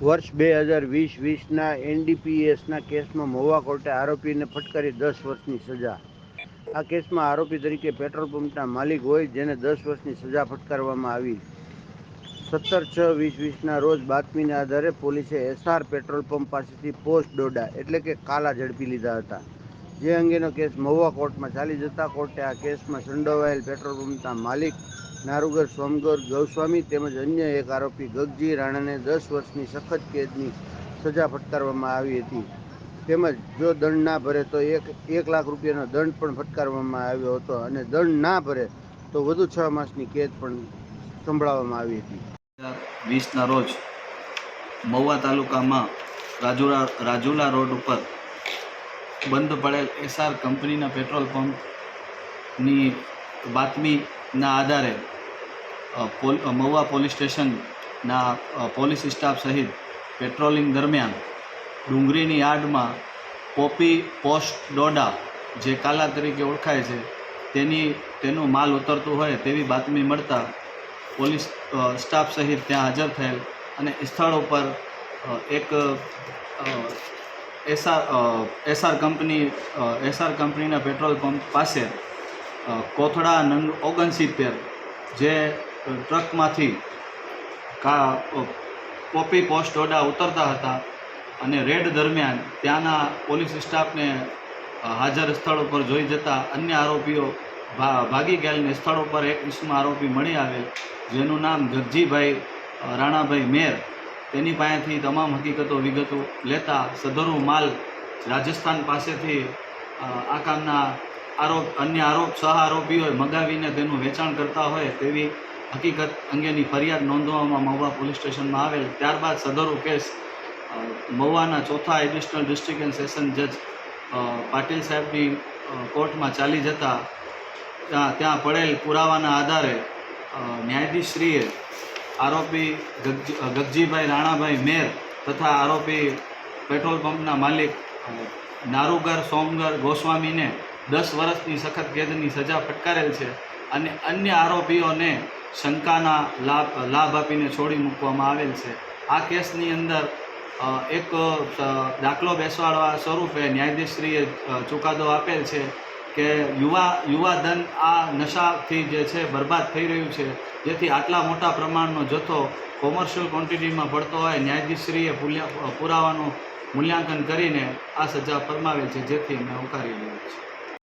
વર્ષ બે હજાર વીસ વીસના એનડીપીએસના કેસમાં મહુવા કોર્ટે આરોપીને ફટકારી દસ વર્ષની સજા. આ કેસમાં આરોપી તરીકે પેટ્રોલ પંપના માલિક હોય જેને દસ વર્ષની સજા ફટકારવામાં આવી. સત્તર છ વીસ વીસના રોજ બાતમીના આધારે પોલીસે એસઆર પેટ્રોલ પંપ પાસેથી પોસ્ટ ડોડા એટલે કે કાલા ઝડપી લીધા હતા. જે અંગેનો કેસ મહુવા કોર્ટમાં ચાલી જતા કોર્ટે આ કેસમાં સંડોવાયેલ પેટ્રોલ પંપના માલિક નારુગર સોમગર ગૌસ્વામી તેમજ અન્ય એક આરોપી ગગજી રાણાને દસ વર્ષની સખત કેદની સજા ફટકારવામાં આવી હતી. તેમજ જો દંડ ના ભરે તો એક એક લાખ રૂપિયાનો દંડ પણ ફટકારવામાં આવ્યો હતો અને દંડ ના ભરે તો વધુ છ માસની કેદ પણ સંભળાવવામાં આવી હતી. વીસના રોજ મહુવા તાલુકામાં રાજુલા રાજુલા રોડ ઉપર બંધ પડેલ એસઆર કંપનીના પેટ્રોલ પંપની બાતમીના આધારે મહુવા પોલીસ સ્ટેશનના પોલીસ સ્ટાફ સહિત પેટ્રોલિંગ દરમિયાન ડુંગરીની યાર્ડમાં પોપી પોસ્ટ ડોડા, જે કાલા તરીકે ઓળખાય છે, તેની, તેનું માલ ઉતરતું હોય તેવી બાતમી મળતા પોલીસ સ્ટાફ સહિત ત્યાં હાજર થયેલ અને સ્થળ ઉપર એક એસઆર એસઆર કંપની એસઆર કંપનીના પેટ્રોલ પંપ પાસે કોથળા નંગ ઓગણસિત્તેર, જે ટ્રકમાંથી કા પોપી પોસ્ટ ઓડા ઉતરતા હતા અને રેડ દરમિયાન ત્યાંના પોલીસ સ્ટાફને હાજર સ્થળ ઉપર જોઈ જતા અન્ય આરોપીઓ ભાગી ગયેલને સ્થળ ઉપર એક વિશ્વમાં આરોપી મળી આવેલ, જેનું નામ જગજીભાઈ રાણાભાઈ મેર. તેની પાસેથી તમામ હકીકતો વિગતો લેતા સદરુ માલ રાજસ્થાન પાસેથી આ કામના આરોપ, અન્ય આરોપ, સહ આરોપીઓએ મગાવીને તેનું વેચાણ કરતા હોય તેવી હકીકત અંગેની ફરિયાદ નોંધવામાં મહુવા પોલીસ સ્ટેશનમાં આવેલ. ત્યારબાદ સદરો કેસ મહુવાના ચોથા એડિશનલ ડિસ્ટ્રિક્ટ એન્ડ સેશન જજ પાટીલ સાહેબની કોર્ટમાં ચાલી જતા, ત્યાં ત્યાં પડેલ પુરાવાના આધારે ન્યાયાધીશશ્રીએ આરોપી ગગજી ગગજીભાઈ રાણાભાઈ મેર તથા આરોપી પેટ્રોલ પંપના માલિક નારુગર સોમગર ગોસ્વામીને દસ વર્ષની સખત કેદની સજા ફટકારેલ છે અને અન્ય આરોપીઓને શંકાના લાભ લાભ આપીને છોડી મૂકવામાં આવેલ છે. આ કેસની અંદર એક દાખલો બેસવાડવા સ્વરૂપે ન્યાયાધીશશ્રીએ ચુકાદો આપેલ છે કે યુવા, યુવાધન આ નશાથી જે છે બરબાદ થઈ રહ્યું છે. જેથી આટલા મોટા પ્રમાણનો જથ્થો કોમર્શિયલ ક્વોન્ટિટીમાં પડતો હોય ન્યાયાધીશશ્રીએ પુરાવાનું મૂલ્યાંકન કરીને આ સજા ફરમાવેલ છે. જેથી અમે આવકારી લઈએ છીએ.